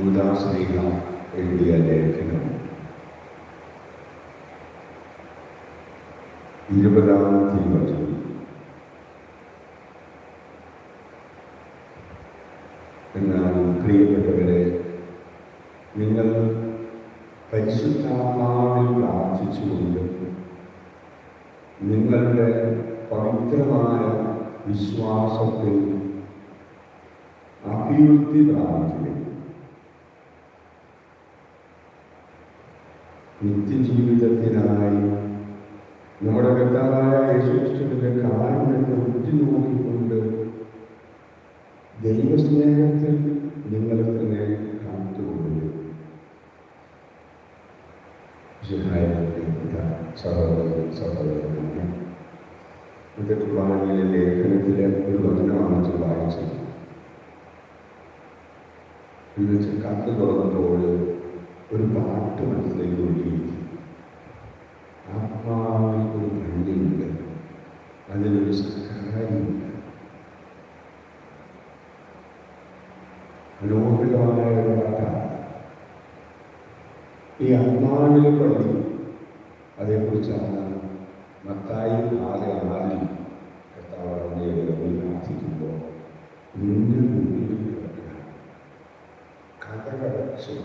യൂദാശ്രീക എഴുതിയ ലേഖനം ഇരുപതാം തിരുവചനം. എന്നാൽ പ്രിയപ്പെട്ടവരെ നിങ്ങൾ പരിശുദ്ധാത്മാവിൽ പ്രാർത്ഥിച്ചുകൊണ്ട് നിങ്ങളുടെ പവിത്രമായ വിശ്വാസത്തിൽ അഭിവൃദ്ധി പ്രാപിക്കുക. നിത്യജീവിതത്തിനായി നമ്മുടെ കർത്താവായ യേശുക്രിസ്തുവിന്റെ കാരണത്തെ ഉറ്റുനോക്കിക്കൊണ്ട് ദൈവസ്നേഹത്തിൽ നിങ്ങളെ തന്നെ പ്രിയപ്പെട്ട സഹോദരൻ സഹോദരന്മാരെ ഇത് കുർബാനയിലെ ലേഖനത്തിലെ ഒരു വചനമാണ് വായിച്ചത്. എന്നുവെച്ചാൽ കത്ത് തുറന്നപ്പോൾ ഒരു പാട്ട് മനസ്സിലേക്ക് തോന്നിയിരിക്കും ആത്മാവിൽ ഒരു ഭംഗിയുണ്ട് അതിലൊരു സഹായമുണ്ട് മനോഹരമായ ഒരു പാട്ടാണ്. ഈ ആത്മാവിലെ പള്ളി അതേക്കുറിച്ചാണ് മത്തായി ആറ് ആറിൽ കർത്താവ് പ്രാർത്ഥിക്കുമ്പോൾ നിന്റെ മുന്നിൽ കിടക്കുക കഥകടച്ചു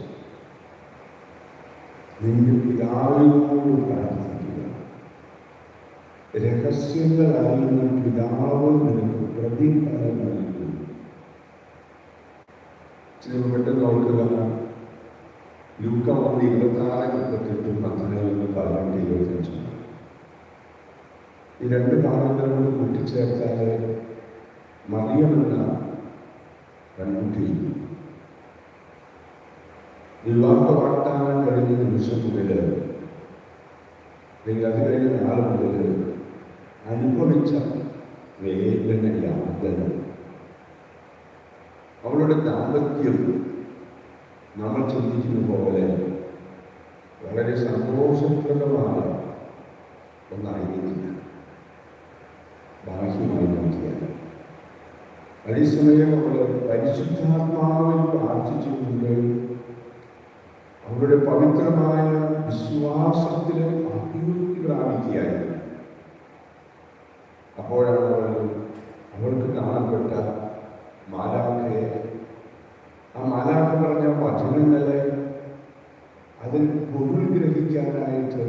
നിന്റെ പിതാവിനോട് പ്രാർത്ഥിക്കുക. രഹസ്യങ്ങളായിരുന്ന പിതാവ് നിനക്ക് പ്രതിഫലം നൽകും ചില പെട്ടെന്ന് ഓർക്കുക ലൂക്ക ഒന്ന് ഇരുപത്താറ് മുപ്പത്തെട്ടും പതിനേഴ് പതിനെട്ട് ഇരുപത്തഞ്ചും. ഈ രണ്ട് ഭാഗങ്ങളോട് കൂട്ടിച്ചേർത്താൽ മറിയമെന്ന പെൺകുട്ടി വാഗ്ദാനം കഴിഞ്ഞ നിമിഷം മുതൽ അല്ലെങ്കിൽ അത് കഴിഞ്ഞ നാൾ മുതൽ അനുഭവിച്ച വേദന യാതന അവളുടെ ദാമ്പത്യം നമ്മൾ ചിന്തിക്കുന്ന പോലെ വളരെ സന്തോഷപ്രദമായ ഒന്നായിരിക്കില്ല ബാഹ്യമായി നോക്കിയാൽ അതേസമയം അവൾ പരിശുദ്ധാത്മാവിൽ പ്രാർത്ഥിച്ചുകൊണ്ട് അവരുടെ പവിത്രമായ വിശ്വാസത്തിൽ അഭിവൃദ്ധി പ്രാപിക്കുകയായിരുന്നു അപ്പോഴാണ് അവൾ അവൾക്ക് കാണപ്പെട്ട മാലാഖയെ. ആ മാലാഖ പറഞ്ഞ വചനങ്ങളെ അതിൽ പൊരുൾ ഗ്രഹിക്കാനായിട്ട്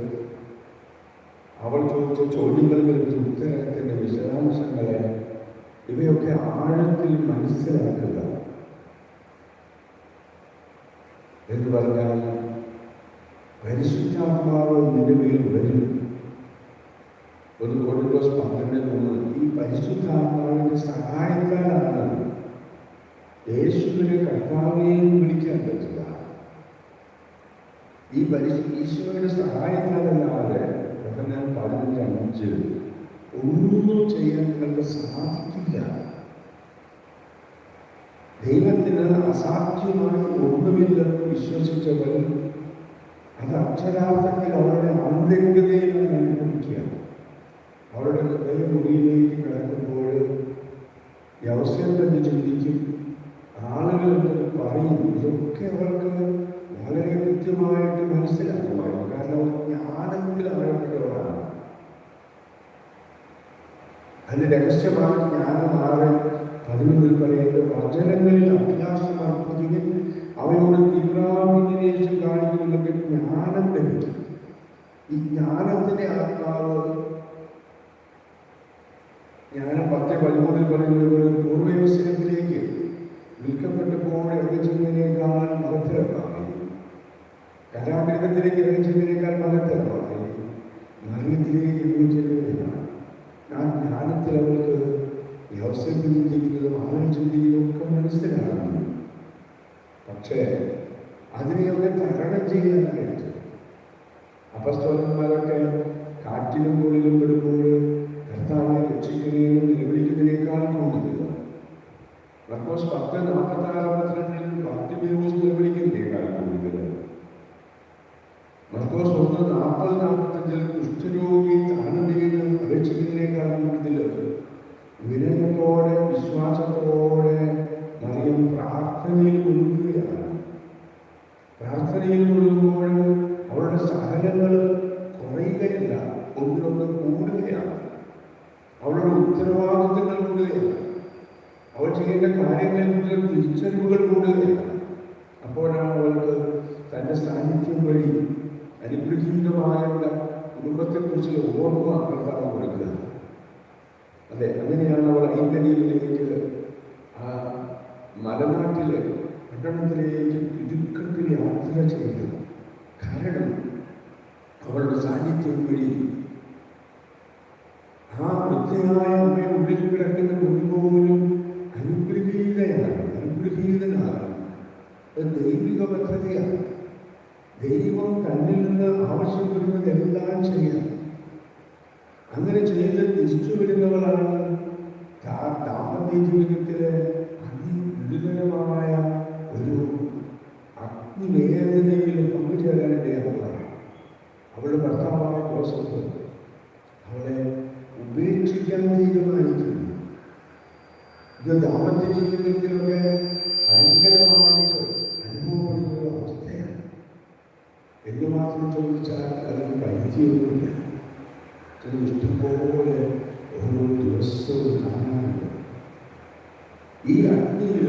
അവൾ ചോദിച്ച ചോദ്യങ്ങൾക്ക് ഉത്തരത്തിന്റെ വിശദാംശങ്ങളെ ഇവയൊക്കെ ആഴത്തിൽ മനസ്സിലാക്കുക. എന്ന് പറഞ്ഞാൽ പരിശുദ്ധാത്മാവ് നിന്റെ മേൽ വരും. ഒരു കോടിക്കോസ് പന്ത്രണ്ട് മൂന്ന്. ഈ പരിശുദ്ധാത്മാവിന്റെ സഹായത്താലാണ് യേശുവിനെ കർത്താവിനെയും വിളിക്കാൻ പറ്റില്ല ഈ പരിശു ഈശോയുടെ സഹായത്താലല്ലാതെ പതിനഞ്ച് അഞ്ച് ഒന്നും ചെയ്യാൻ നിങ്ങൾക്ക് സാധിക്കില്ല. ദൈവത്തിന് അസാധ്യമായി ഒന്നുമില്ലെന്ന് വിശ്വസിച്ചവർ അത് അക്ഷരാർത്ഥത്തിൽ അവരുടെ ആന്തരികതയിൽ അനുഭവിക്കുകയാണ് അവരുടെ ഹൃദയമുറിയിലേക്ക് കിടക്കുമ്പോൾ വ്യവസ്ഥയിൽ തന്നെ ചിന്തിക്കും ആളുകൾ എന്തൊക്കെ പറയും ഇതൊക്കെ അവർക്ക് വളരെ കൃത്യമായിട്ട് മനസ്സിലാക്കുമായിരുന്നു കാരണം അവർ ജ്ഞാനത്തിൽ അറിയപ്പെട്ടവരാണ് അതിന് രഹസ്യമായ ജ്ഞാനമാറ് പതിനൊന്നിൽ പറയുന്നത് വചനങ്ങളിൽ അഭ്യാസം അർപ്പിക്കുകയും അവയോട് തീവ്രാഭിനിവേശം കാണിക്കുന്നുണ്ടെങ്കിൽ ജ്ഞാനം ലഭിക്കും. ഈ ജ്ഞാനത്തിന്റെ ആത്മാവ് ജ്ഞാനം പത്ത് പതിമൂന്നിൽ പറയുന്നത് ഒരു പൂർവവസരത്തിലേക്ക് വിൽക്കപ്പെട്ടപ്പോൾ ഇറങ്ങി ചെന്നതിനേക്കാൾ മഹത്തരമായി കലാഗ്രഹത്തിലേക്ക് ഇറങ്ങി ചെന്നതിനേക്കാൾ മഹത്തരമായി മരണത്തിലേക്ക് ഇറങ്ങി ചെല്ലുകയാണ് ആ ജ്ഞാനത്തിൽ അവർക്ക് ഈ ജീവിതം ആരും ചിന്തിക്കുന്നതും ഒക്കെ മനസ്സിലാകുന്നു. പക്ഷേ അതിനെയൊക്കെ തരണം ചെയ്യാനായിട്ട് അപസ്തോലന്മാരൊക്കെ കാറ്റിലും മുകളിലും പെടുമ്പോൾ കർത്താവിനെ രക്ഷിക്കുന്നതിനും നിലവിളിക്കുന്നതിനേക്കാൾ കൂടുതൽ. മർക്കോസ് പത്ത് നാൽപ്പത്തി ആറ് അമ്പത്തിരണ്ടിൽ ബാർത്തിമേവൂസ് നിലവിളിക്കുന്നതിനേക്കാൾ കൂടുതൽ. മർക്കോസ് ഒന്ന് നാൽപ്പത് നാൽപ്പത്തഞ്ചിൽ കുഷ്ഠരോഗി വിശ്വാസത്തോടെ മറിയം പ്രാർത്ഥനയിൽ മുഴുകുകയാണ്. പ്രാർത്ഥനയിൽ മുഴുകുമ്പോൾ അവളുടെ സഹനങ്ങൾ കുറയുകയില്ല ഒന്നിനൊന്ന് കൂടുകയാണ്. അവളുടെ ഉത്തരവാദിത്തങ്ങൾ കൂടുകയാണ്. അവൾ ചെയ്യേണ്ട കാര്യങ്ങളെ കുറിച്ച് തിരിച്ചറിവുകൾ കൂടുകയാണ്. അപ്പോഴാണ് അവൾക്ക് തന്റെ സാന്നിധ്യം വഴി അനുഗ്രഹീതമായ കുടുംബത്തെക്കുറിച്ചുള്ള ഓർമ്മ കർത്താവ് കൊടുക്കുക. അതെ അങ്ങനെയാണ് അവൾ ഐന്തരീയിലേക്ക് ആ മലനാട്ടിലെ പട്ടണത്തിലേക്ക് ഇടുക്കത്തിൽ യാത്ര ചെയ്തത് കാരണം അവളുടെ സാന്നിധ്യം വഴി ആ വൃത്തിയായ അമ്മയുടെ ഉള്ളിൽ കിടക്കുന്ന കുടുംബവും അനുഗ്രഹീതയാണ് അനുഗ്രഹീതനാണ് അത് ദൈവിക പദ്ധതിയാണ് ദൈവം തന്നിൽ നിന്ന് ആവശ്യപ്പെടുന്നതെല്ലാം ചെയ്യാം അങ്ങനെ ചെയ്ത് തിരിച്ചു വരുന്നവളാണ് ദാ- ദാമ്പത്യ ജീവിതത്തിലെ അതിഗുരുതരമായ ഒരു അഗ്നിവേദനയിൽ പങ്കുചേരാനിടയാവുകയാണ് അവളുടെ ഭർത്താവായ ജോസഫ് അവളെ ഉപേക്ഷിക്കാൻ തീരുമാനിക്കുന്നു ഇത് ദാമ്പത്യ ജീവിതത്തിലൊക്കെ ഭയങ്കരമായിട്ട് അനുഭവപ്പെടുന്ന ഒരു അവസ്ഥയാണ് എന്തുമാത്രം ചോദിച്ചാൽ അതിന് പരിചയമൊന്നുമില്ല ചില ഇഷ്ടംപോലെ ഓരോ ദിവസവും കാണാനുണ്ട് ഈ അഗ്നിയിൽ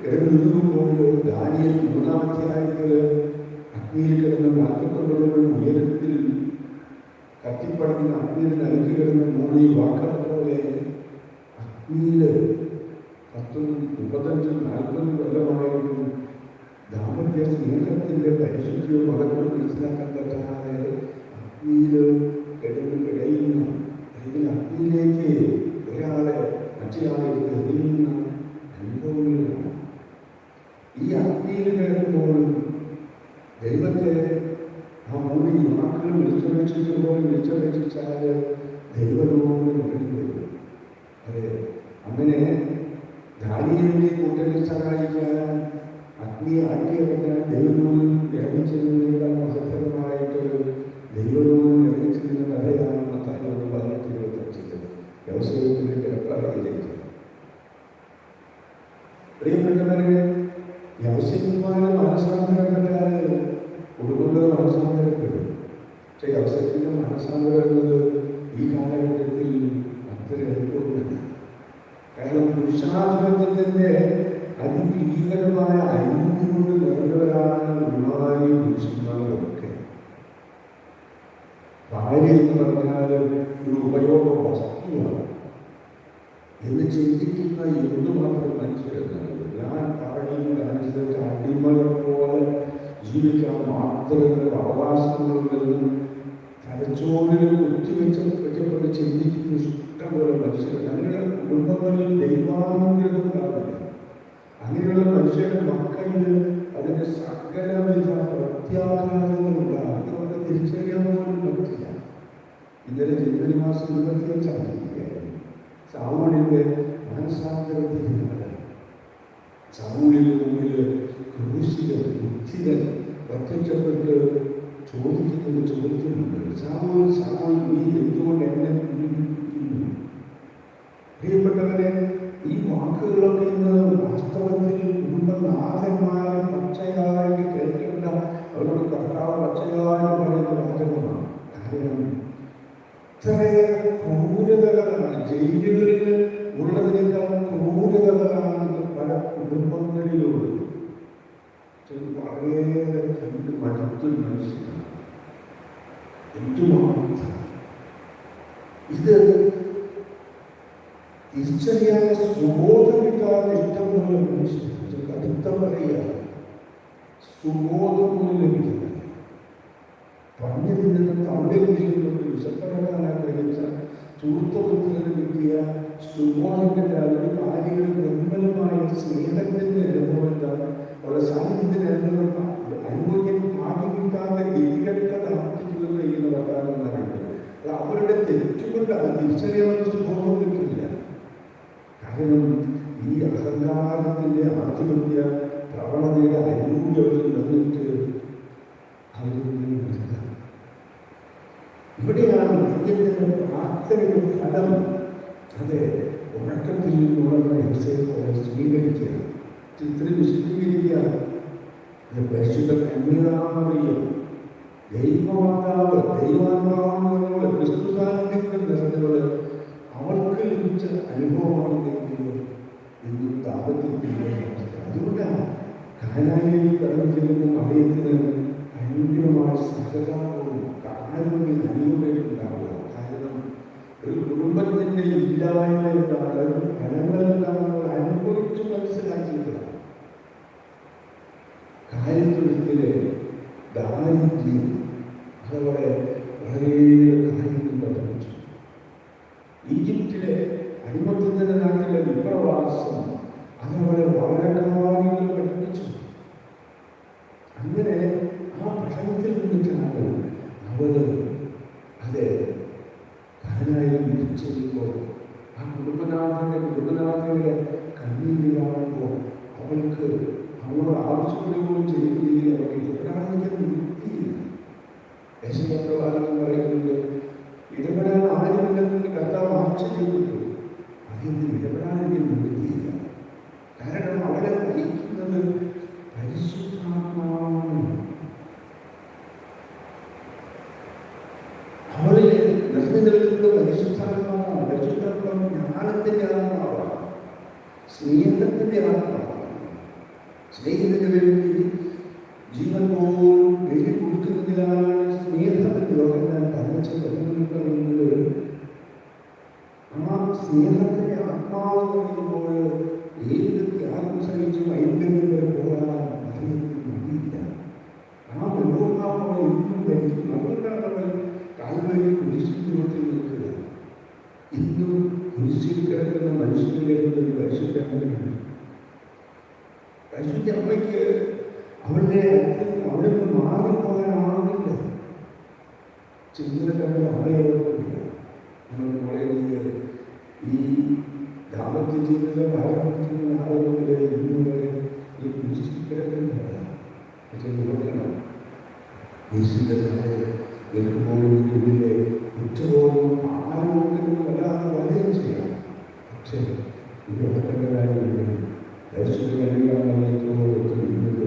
കിടന്നുമ്പോൾ ദാനിയൽ മൂന്നാമധ്യായത്തിൽ അഗ്നിയിൽ കിടന്ന നാൽപ്പത്തൊമ്പതുകളുടെ ഉയരത്തിൽ കത്തിപ്പടങ്ങുന്ന അഗ്നിയിൽ നൽകി കിടന്ന മൂന്ന് വാക്കളെ പോലെ അഗ്നിയിൽ പത്തും മുപ്പത്തഞ്ചും നാൽപ്പതും കൊല്ലമായിട്ടും ദാമ്പത്യ സ്നേഹത്തിന്റെ പരിശുദ്ധിയോ മതങ്ങളും മനസ്സിലാക്കാൻ പറ്റാതെ അഗ്നിയിൽ കിടന്ന് കിടയുന്ന അല്ലെങ്കിൽ അഗ്നിയിലേക്ക് ഒരാളെ മറ്റൊരാളെ എറിയുന്ന അനുഭവങ്ങളാണ് ഈ അഗ്നിയിൽ കിടക്കുമ്പോൾ ദൈവത്തെ ആ മൂന്ന് യുവാക്കൾ വിളിച്ചപേക്ഷിച്ചതുപോലെ വിളിച്ചപേക്ഷിച്ചാൽ മടങ്ങി വരും. അതെ. അങ്ങനെ ധാരിയെ കൂട്ടരെ സഹായിക്കാൻ അഗ്നി ആട്ടിയവരാൻ ദൈവരൂപം ഇറങ്ങിച്ചെന്നതിനേക്കാൾ മഹത്തരമായിട്ടൊരു ദൈവരൂപം ഇറങ്ങിച്ചെന്ന കഥയാണ് മത്തായി പതിനെട്ട് ഇരുപത്തഞ്ചിൽ. വ്യവസായത്തിന്റെ കിടപ്പാറയിലേക്ക് പ്രിയപ്പെട്ടവരെ പറഞ്ഞാൽ ഒരു ഉപയോഗം വസ്തുവാണ് എന്ന് ചിന്തിക്കുന്ന എന്തുമാത്രം മനുഷ്യരെന്നാണ് ഞാൻ പറയുന്നത് അനുസരിച്ച് അടിമകളെ പോലെ ജീവിക്കാൻ മാത്രമേ അവകാശങ്ങളുണ്ടെന്നും തലച്ചോറിൽ കുത്തിവെച്ച് വെച്ചപ്പെട്ട് ചിന്തിക്കുന്ന ഇഷ്ടംപോലെ മനുഷ്യരുണ്ട് അങ്ങനെയുള്ള കുടുംബങ്ങളിൽ ദൈവാനുഗ്രഹം ഉണ്ടാവില്ല അങ്ങനെയുള്ള മനുഷ്യരുടെ മക്കളിൽ അതിന്റെ സകലവിധ പ്രത്യാഘാതങ്ങളുണ്ടാകും അതുകൊണ്ട് തിരിച്ചറിയാൻ പോലും പറ്റില്ല ഇന്നലെ ജനുവരി മാസം ഇരുപത്തിയഞ്ചാം തീയതിയായിരുന്നു സാവൂളിന്റെ മനസ്സാന്തരത്തിനാണ് സാവൂളിന് മുമ്പിൽ ക്രൂശിത ബുദ്ധിതൻ പ്രത്യക്ഷപ്പെട്ട് ചോദിക്കുന്നത് ചോദിക്കുന്നുണ്ട് സാവൂൾ സാവൂൾ നീ എന്തുകൊണ്ട് എന്നെ പീഡിപ്പിക്കുന്നു? ഈ വാക്കുകളൊക്കെ ഇന്ന് വാസ്തവത്തിൽ കുടുംബനാഥന്മാരെ പച്ചയായിട്ട് കേൾക്കേണ്ട അവരോട് കർത്താവ് പച്ചയായിട്ട് പറയുന്ന വാചകമാണ്. കാരണം ഇത്രയേറെ ക്രൂരതകളാണ്. ജയിലുകളിൽ ഉള്ളതിനേക്കാൾ ക്രൂരതകളാണ് പല കുടുംബങ്ങളിലുള്ളത് വളരെയേറെ കണ്ട് മടുത്തൊരു മനസ്സിലാണ് എന്തുമാത്രം ഇത് തിരിച്ചറിയാൻ സുബോധമില്ലാതെ കിട്ടാതെ ഇഷ്ടംപോലെ അത് കടുത്ത പറയുക സുബോധം പോലും ലഭിക്കുന്നില്ല പറഞ്ഞതിൽ നിന്ന് അവിടെ നിൽക്കുന്നത് വിശപ്പടക്കാൻ ആഗ്രഹിച്ച ചൂർത്തപുത്രന് കിട്ടിയ സുബോധത്തിന്റെ അതിന് ഭാര്യയുടെ നിർമ്മലമായ സ്നേഹത്തിന്റെ അനുഭവം എന്താണ്? അവരുടെ സാന്നിധ്യത്തിന്റെ അനുഭവം അനുഭവിക്കാൻ ഭാഗ്യം കിട്ടാതെ ഗതികെട്ട താമസിക്കുന്നത് വർത്താനം അത് അവരുടെ തെറ്റുകൊണ്ട് അത് തിരിച്ചറിയാനുള്ള സുബോധം കിട്ടില്ല. കാരണം ഈ അഹങ്കാരത്തിന്റെ ആധിപത്യ പ്രവണതയുടെ അരൂപത്തിൽ നിന്നിട്ട് അവരിങ്ങനെ വിടുക. ഇവിടെയാണ് മറിയത്തിന്റെ പ്രാർത്ഥനയുടെ ഫലം. അത് ഉറക്കത്തിൽ നിന്നുള്ള പോലെ സ്വീകരിക്കുക. ചിത്രം വിശദീകരിക്കുക. അത് പരിശുദ്ധ കന്യകാമറിയം ദൈവമാതാവ് ദൈവാത്മാവാണ് ക്രിസ്തുസാന്നിധ്യം നിറഞ്ഞവൾ. അവൾക്ക് ലഭിച്ച അനുഭവമാണെങ്കിലും ഇന്ന് അവസ്ഥ. അതുകൊണ്ടാണ് കാനായിലേക്ക് കടന്നു ചെല്ലുന്ന മറിയത്തിന് ഭയങ്കരമായ സഹതാപവും കാരുണ്യം അനുഭവങ്ങളുണ്ടാവുക. കാരണം ഒരു കുടുംബത്തിന്റെ ഇല്ലായ്മ എന്താണ്? ഫലങ്ങൾ എന്താണെന്ന് അനുഭവിച്ച് മനസ്സിലാക്കിയതാണ് കാര്യത്തിലെ ദാരിദ്ര്യം അതവിടെ പോലും ബലി കൊടുക്കുന്നതിലാണ് സ്നേഹത്തിന്റെ യോഗം തനിച്ച് പരിഗണിക്കുന്നത് ആ സ്നേഹത്തിന്റെ ആത്മാവ് പറയുമ്പോൾ ഏത് ത്യാഗം സഹിച്ചും ഐക്യങ്ങൾ പോകാൻ അറിയുന്നത് മടിയില്ല ആ മനോഭാവം ഇന്നും ധരിക്കും അതുകൊണ്ടാണ് അവൻ കാൽവരി നോക്കി നിൽക്കുക ഇന്നും കുരിശിൽ കിടക്കുന്ന മനുഷ്യരിലേക്ക് ഒരു പരിശുദ്ധ അമ്മയാണ് പരിശുദ്ധ അമ്മയ്ക്ക് അടുത്ത് അവിടെ നിന്ന് മാറിപ്പോകാനാവുന്നില്ല ചിന്തകളുടെ അമ്മയോടൊപ്പമില്ല നമ്മൾ പറയുന്നത് ഈ ദാമ്പത്യ ജീവിത നാളെ മുതൽ ഇന്ന് വരെ ഈ കുരിശിക്കിടക്കുന്നതാണ് പക്ഷെ നോക്കണം കുരിശിന്റെ താഴെ നിൽക്കുമ്പോഴും ഇതിലെ കുറ്റബോധവും വല്ലാതെ വലയം ചെയ്യാം പക്ഷേ ഇത് ഒട്ടേറെ കാര്യമില്ല പരിശുദ്ധ കല്യാണത്തോടൊത്ത് ഇന്നത്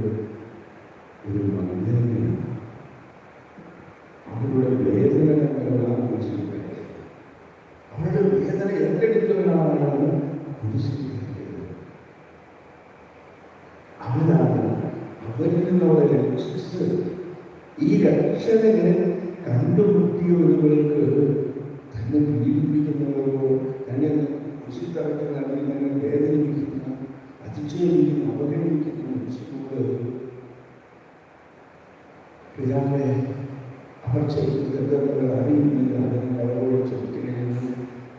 ഒരു മന്ദിരമാണ് അവരുടെ വേദന കണ്ടവരാണ് കുരിശിൽ അവരുടെ വേദന ഏറ്റെടുത്തവരാണ് കുരിശിൽ അവരാണ് അവരിൽ നിന്നുള്ള രക്ഷിച്ച് ഈ രക്ഷകനെ കണ്ടുമുട്ടിയ ഒരുവർക്ക് തന്നെ പീഡിപ്പിക്കുന്നവരോ തന്നെ കുശിത്തറക്കുന്ന അല്ലെങ്കിൽ തന്നെ വേദനിപ്പിക്കുന്ന അതിശയിക്കുന്ന അവഗണിക്കുന്ന മനുഷ്യനോട് പിതാവെ അവർ ചെയ്തത് അറിയുന്നില്ല അതിനെ അവരോട് ചോദിക്കണമെന്ന്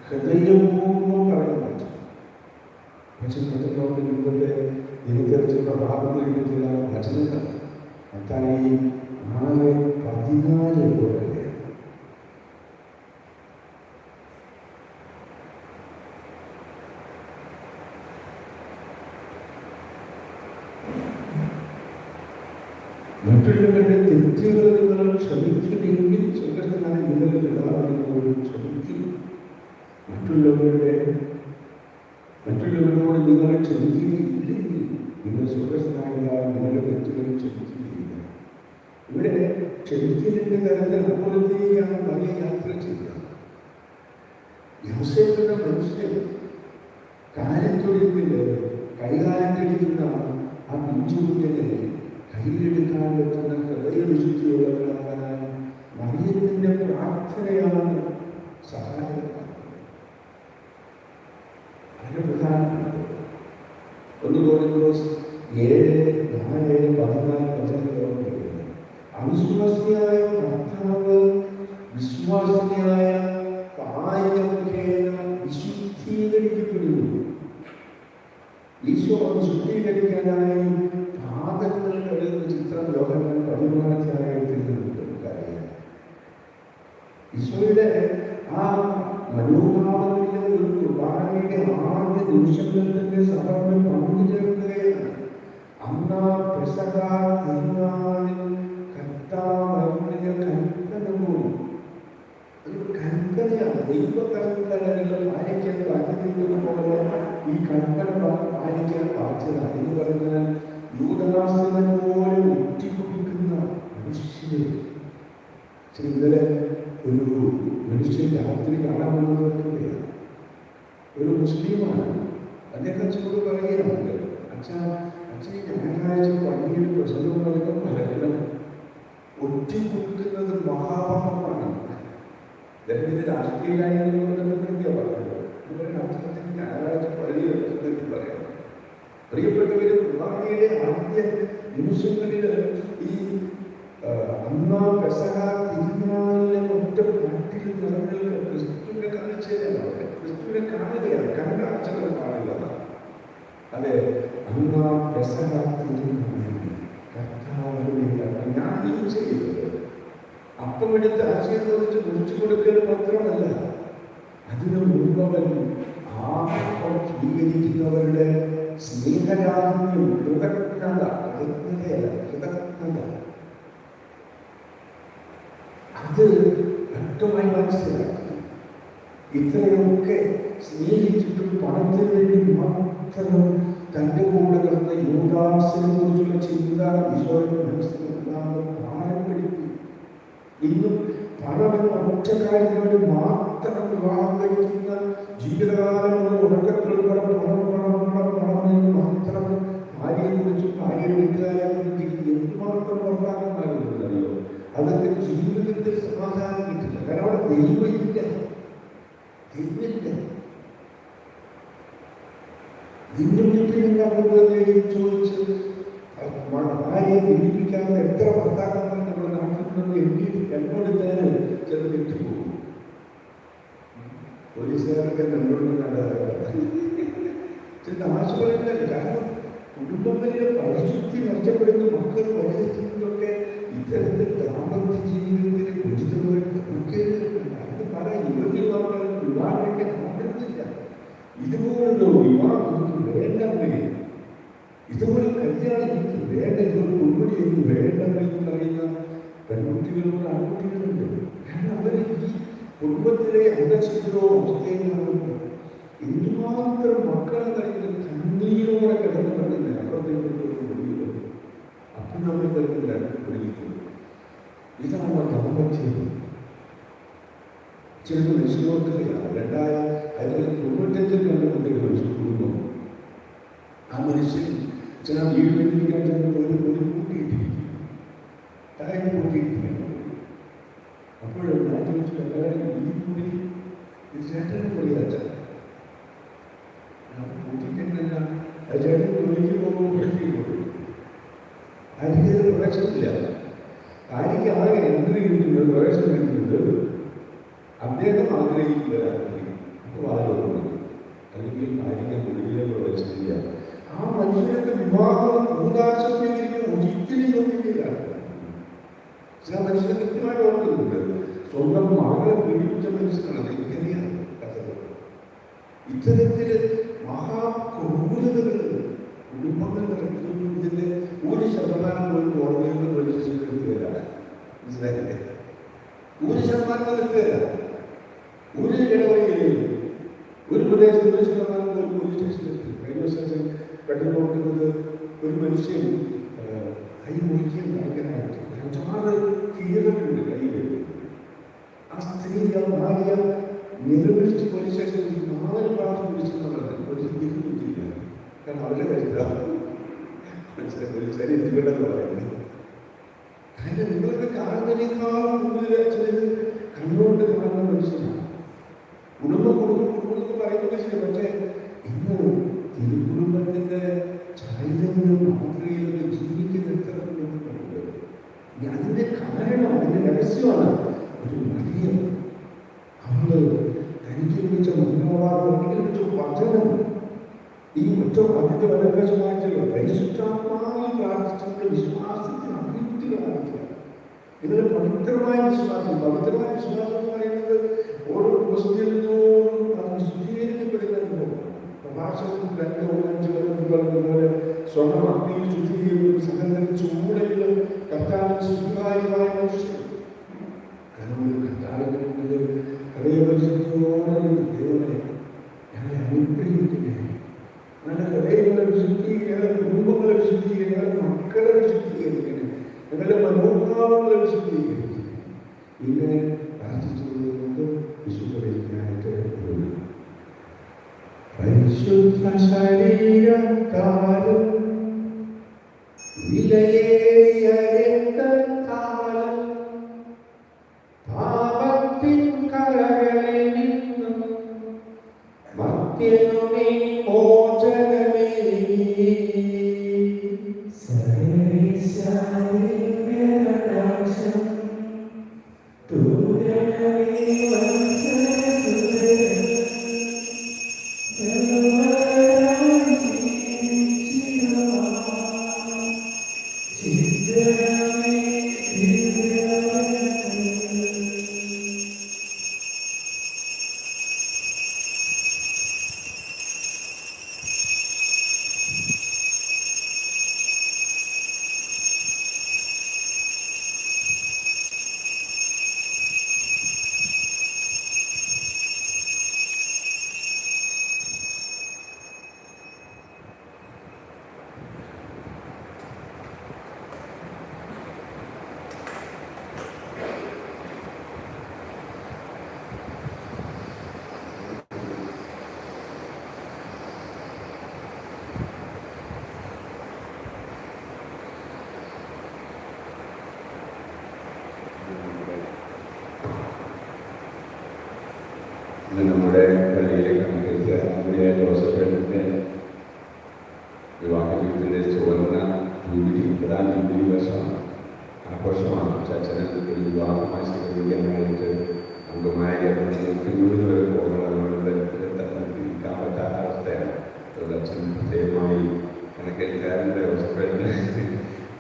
ഹൃദയപൂർവം പറയാൻ പറ്റും പക്ഷെ പ്രതിലോക യുഗത്തെ ദിനചരിച്ചുള്ള ഭാഗത്തിൽ ചില വചനങ്ങൾ മത്തായി ആറ് പതിനാല് പോലെ സ്വർഗത്തിനായ നിങ്ങളുടെ തെറ്റുകൾ ക്ഷമിക്കുകയില്ല ഇവിടെ ക്ഷമിക്കലിന്റെ തരത്തിൽ അപ്പോഴത്തേക്കാണ് വലിയ യാത്ര ചെയ്യുക യോസേഫിന്റെ മനുഷ്യൻ കാര്യത്തൊഴിൽ കൈകാലം കഴിക്കുന്ന ആ പിഞ്ചുകുഞ്ഞനെ കയ്യിലെടുക്കാൻ പറ്റുന്ന ഹൃദയവിശുദ്ധിയുള്ളവരാകാൻ മറിയത്തിന്റെ പ്രാർത്ഥനയാണ് സഹായകമാകുന്നത് വളരെ പ്രധാനപ്പെട്ടത് ഒന്ന് കോറിന്തോസ് ഏഴ് നാല് പതിനാല് പതിനഞ്ചോളം അവിശ്വാസിയായ ഭർത്താവ് വിശ്വാസിയായ ഭാര്യ മുഖേന വിശുദ്ധീകരിക്കപ്പെടുന്നു ഈശോ ശുദ്ധീകരിക്കാനായി പാദങ്ങൾ കഴുകുന്ന ചിത്രം ലോകങ്ങൾ പതിമൂന്നാധ്യായത്തിൽ നമുക്കറിയാം ഈശോയുടെ ആ മനോഭാവത്തിലെ ഒരു കുർബാനയുടെ ആദ്യ നിമിഷങ്ങളിൽ തന്നെ സഭകൾ പങ്കുചേർക്കുകയാണ് അന്ന ആഗ്രഹിക്കുന്ന ഈ എന്ന് പറഞ്ഞാൽ ഒരു ഒരു മുസ്ലിമാണ്. അദ്ദേഹം അച്ഛനോട് പറയുകയാണ് അച്ഛാ അച്ഛൻ ഈ ഞായറാഴ്ച പള്ളിയിൽ പ്രസംഗം നൽകും മലയാളം ഒറ്റ കൊടുക്കുന്നത് മഹാപാപമാണ് അദ്ദേഹത്തിന്റെ രാഷ്ട്രീയ കാര്യങ്ങളോട് ബന്ധപ്പെടുത്തിയാ പറഞ്ഞത്. ഇവരുടെ അച്ഛനത്തിന് ഞായറാഴ്ച പള്ളിയിൽ പ്രസംഗത്തിൽ പറയാം. പ്രിയപ്പെട്ടവര് കുർബാനയിലെ ആദ്യ നിമിഷങ്ങളിൽ ഈ അന്നാ പെസഹ തിരുനാളിലെ ഒറ്റ നാട്ടിൽ നിറങ്ങളിൽ ക്രിസ്തുവിനെ കാണിച്ചതാണ് ക്രിസ്തുവിനെ കാണുകയാണ് കണ്ട അച്ഛനെ കാണുക അതെ അന്നാ പെസഹ തിരുനാളിൽ കർത്താവിനെ ഞാൻ അപ്പം എടുത്ത് ആശീർവദിച്ച് കുറിച്ചു കൊടുക്കൽ മാത്രമല്ല അതിന് മുൻപവൻ ആ അപ്പം സ്വീകരിക്കുന്നവരുടെ സ്നേഹരാജ്യം കൃതജ്ഞത കൃതജ്ഞതയല്ല കൃതജ്ഞത. അത് വ്യക്തമായി മനസ്സിലാക്കി. ഇത്രയൊക്കെ സ്നേഹിച്ചിട്ടും പണത്തിന് വേണ്ടി മാത്രം തന്റെ കൂടെ കിടന്ന യുവദാസിനെ കുറിച്ചുള്ള ചിന്ത ഈശോയുടെ മനസ്സിലുണ്ടാകുന്ന ഇന്നും പണമെന്ന ഒറ്റ കാര്യങ്ങളിൽ മാത്രം വിവാഹം കഴിക്കുന്ന ജീവിതകാലമുള്ള ഉറക്കത്തിലുള്ള പണം പണം പണം പണം എന്ന് മാത്രം ഭാര്യയെ കുറിച്ചും ഭാര്യയുടെ വീട്ടുകാരെ കുറിച്ച് എന്തുമാത്രം വർത്താനമാകുന്നതറിയോ അതൊക്കെ ജീവിതത്തിൽ സമാധാനം കിട്ടില്ല കാരണം അവിടെ ദൈവമില്ല. ദൈവമില്ല. നിന്നും വീട്ടിൽ എന്താണെന്ന് ചോദിച്ച് ഭാര്യയെ പീഡിപ്പിക്കാതെ എത്ര ഭർത്താക്കന്മാർ നമ്മുടെ നാട്ടിൽ എനിക്ക് എണ്ണോടുത്തേന് ചെന്ന് വിട്ടുപോകും പോലീസുകാരൊക്കെ എന്നോട് ചെന്ന് ആശുപത്രിയില്ല കാരണം കുടുംബങ്ങളിലെ പരിശുദ്ധി നഷ്ടപ്പെടുന്ന മക്കൾ പരിശുദ്ധിയൊക്കെ ഇത്തരത്തിൽ ദാമ്പത്യ ജീവിതത്തിന് ഉചിതമായിട്ട് അത് പല യുവതിമാർക്കും വിവാഹമൊക്കെ ആഗ്രഹമില്ല ഇതുപോലുള്ള വിവാഹം വേണ്ടവേ ഇതുപോലെ കല്യാണം എനിക്ക് വേണ്ട ഇതൊരു ഉൾപ്പെടി എനിക്ക് വേണ്ടെന്ന് പറയുന്ന പെൺകുട്ടികളുണ്ട് ആൺകുട്ടികളുണ്ട്. കാരണം അവർ ഈ കുടുംബത്തിലെ അന്തശുദ്ധോ അവസ്ഥയിലാണ് എന്തുമാത്രം മക്കളെ കഴിക്കുന്ന കണ്ണീരോടെ കിടന്നു കിടന്നില്ല അപ്പുറത്തേക്ക് അപ്പോൾ നമ്മൾ കിടന്നില്ല വിളിക്കുന്നത് ഇതാണ് ദാമ്പത്യം. ചിലപ്പോൾ നിശ്ചയോർക്കുകയാണ് രണ്ടായ അതിൽ തൊണ്ണൂറ്റഞ്ചിൽ കണ്ട കുട്ടികൾ കുടുംബം ആ മനുഷ്യൻ ചില വീട് വേണ്ടിയിരിക്കാൻ ചെന്നപ്പോൾ ഒരു ഒരു കൂട്ടിയിട്ടില്ല. കൂട്ടിയിട്ടിരിക്കുന്നു അപ്പോൾ ഞാൻ ചോദിച്ചു എല്ലാവരും ഈ കൂടി ഇത് ചേട്ടനെ പൊളിയാച്ച കൂട്ടിയിട്ടില്ല ചേട്ടൻ ജോലിക്ക് പോകുമ്പോൾ പ്രവേശനമില്ല ആര്യക്ക് ആകെ എൻട്രി കിട്ടുന്നത് പ്രവേശനം കിട്ടുന്നത് അദ്ദേഹം ആഗ്രഹിക്കുക അപ്പോൾ ആരോപണം അല്ലെങ്കിൽ ഭാര്യയ്ക്ക് കുടുങ്ങിയ പ്രവേശനമില്ല ആ മനുഷ്യരുടെ വിവാഹം ഭൂതാശം സ്വീകരിക്കുന്ന ഒരിക്കലും യോഗ്യതയില്ല ചില മനുഷ്യർ കൃത്യമായിട്ട് ഓർക്കുന്നുണ്ട്. സ്വന്തം മകളെ പീഡിപ്പിച്ച മനുഷ്യനാണ്. എനിക്കറിയാം കഥകൾ. ഇത്തരത്തിൽ മഹാക്രൂരതകൾ കുടുംബങ്ങൾ ഇതിന്റെ ഒരു ശതമാനം പോലും നിന്ന് പോലീസ് എടുക്കുകയില്ല മനസ്സിലായില്ലേ? ഒരു ശതമാനം എടുക്കുകയില്ല ഒരു ഇടവഴിയിലും ഒരു പ്രദേശത്ത് ഒരു ശതമാനം പോലും പോലീസ് സ്റ്റേഷനിലെത്തി കഴിഞ്ഞ ദിവസം പെട്ടെന്ന് നോക്കുന്നത് ഒരു മനുഷ്യൻ ആ, കൈ മുറിക്കാൻ ഭയങ്കരമായിട്ട് അഞ്ചാറ് കീഴലുണ്ട് കയ്യിൽ ആ സ്ത്രീ ആ ഭാര്യ നിലവിളിച്ച് സ്റ്റേഷനിൽ നാല് പ്രാവശ്യം വിളിച്ചെന്നുള്ളത് ഒരു തിരിഞ്ഞിട്ടില്ല കാരണം അവരെ കരുത മനസ്സിലായി? പോലീസുകാരെ എന്തുകൊണ്ടെന്ന് പറയുന്നത്. കാരണം നിങ്ങൾക്ക് കാണുന്നതിനേക്കാൾ കൂടുതൽ ചിലത് കണ്ണുകൊണ്ട് കാണുന്ന മനുഷ്യനാണ്. കുടുംബ കുടുംബം പറയുന്നത് ശരി പക്ഷേ ഇന്ന് തിരുകുടുംബത്തിന്റെ ചൈതന്യം എത്ര കുടുംബങ്ങളുണ്ട് ഇനി അതിന്റെ കാരണം അതിന്റെ രഹസ്യമാണ് ഒരു മറിയം അവൾ തനിക്ക് ലഭിച്ച എനിക്ക് ലഭിച്ച വചനം. ഈ ഒറ്റ അതിന്റെ വനവകാശമായിട്ടല്ലോ പരിശുദ്ധാത്മാവിൽ പ്രാർത്ഥിച്ചിട്ട് വിശ്വാസത്തിന് അഭിവൃദ്ധി കാണിക്കുക. ഇതൊരു പവിത്രമായ വിശ്വാസം പവിത്രമായ വിശ്വാസം എന്ന് പറയുന്നത് ഓരോ ക്രിസ്ത്യനോടും അത് ശുദ്ധീകരിക്കപ്പെടുന്ന പ്രഭാഷണത്തിൽ രണ്ട് ഒരു അഞ്ച് കൊല്ലം പറഞ്ഞതുപോലെ സ്വർണം അഗ്നിയിൽ ശുദ്ധീകരിക്കുന്നു. കർത്താവിന് സ്വീകാര്യമായ മനുഷ്യൻ കാരണം കർത്താവിന്റെ നമ്മുടെ പള്ളിയിലേക്ക് കണക്കെടുത്ത് നമ്മുടെ ജോസഫിന്റെ വിവാഹ ജീവിതത്തിന്റെ ചുവന്ന ജൂബിലി പ്രധാന ജൂബിലി വർഷമാണ് ആഘോഷമാണ്. ചച്ചനെ ഒരു വിവാഹമായി സ്വീകരിക്കാനായിട്ട് അംഗമായ വരെ പോകുന്നത് ഇരിക്കാൻ പറ്റാത്ത അവസ്ഥയാണ്. അതുകൊണ്ട് അച്ഛൻ പ്രത്യേകമായി കണക്കെടുക്കാരന്റെ ജോസഫിന്റെ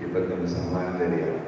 ഇപ്പം തന്നെ സമ്മാനം തരികയാണ്